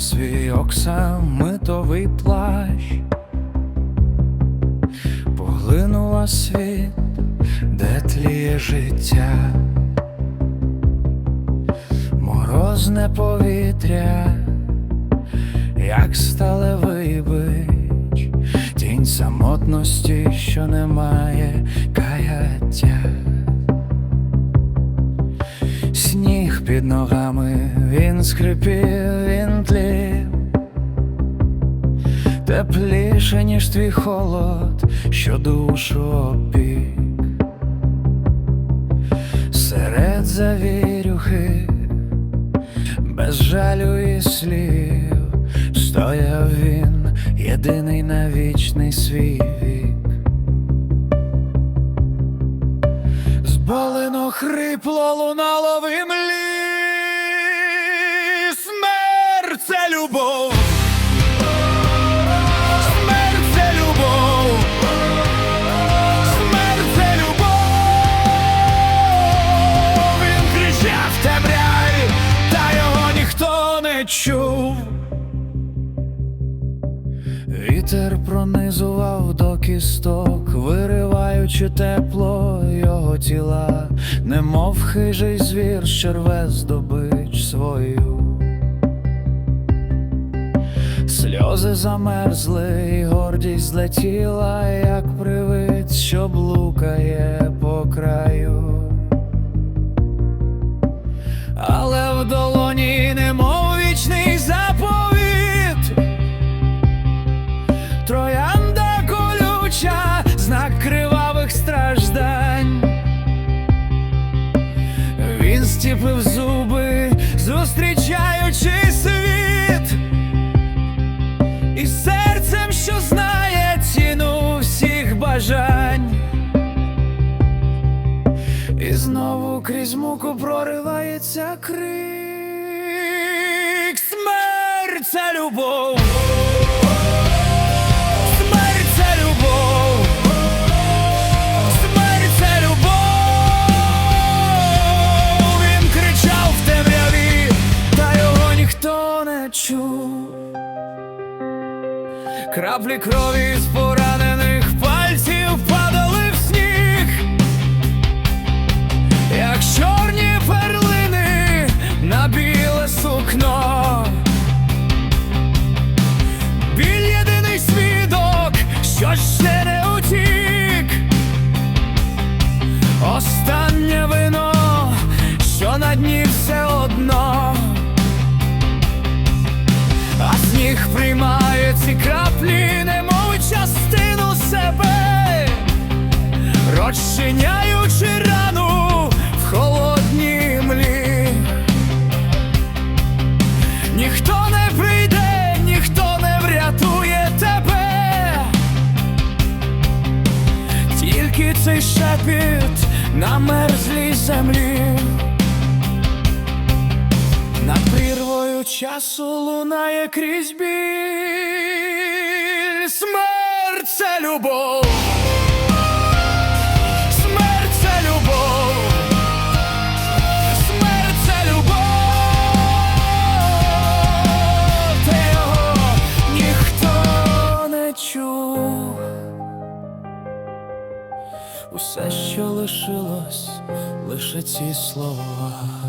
Свій оксамитовий плащ, поглинула світ, де тліє життя, морозне повітря, як сталевий бич, тінь самотності, що немає каяття. Сніг під ногами, він скрипів, він тлів. Тепліше, ніж твій холод, що душу опік Серед завірюхи, без жалю і слів Стояв він, єдиний на вічний свій вік. Зболено хрипло лунало в імлі любов. Це любов. Смерть це любов. Він кричав темряві, та його ніхто не чув. Вітер пронизував до кісток, вириваючи тепло його тіла, немов хижий звір, що рве здобич свою. Сльози замерзли, і гордість злетіла, як привид, що блукає по краю. Але в долоні немов вічний заповіт. Троянда колюча, знак кривавих страждань. Він стіпив зуби, зустрічаючи що знає ціну всіх бажань. І знову крізь муку проривається крик. Смерть це любов. Краплі крові з поранених сніг приймає ці краплі, немов частину себе, розчиняючи рану в холодній млі. Ніхто не прийде, ніхто не врятує тебе, тільки цей шепіт на мерзлій землі. Часу лунає крізь біль. Смерть це любов. Усе, що лишилось, лише ці слова.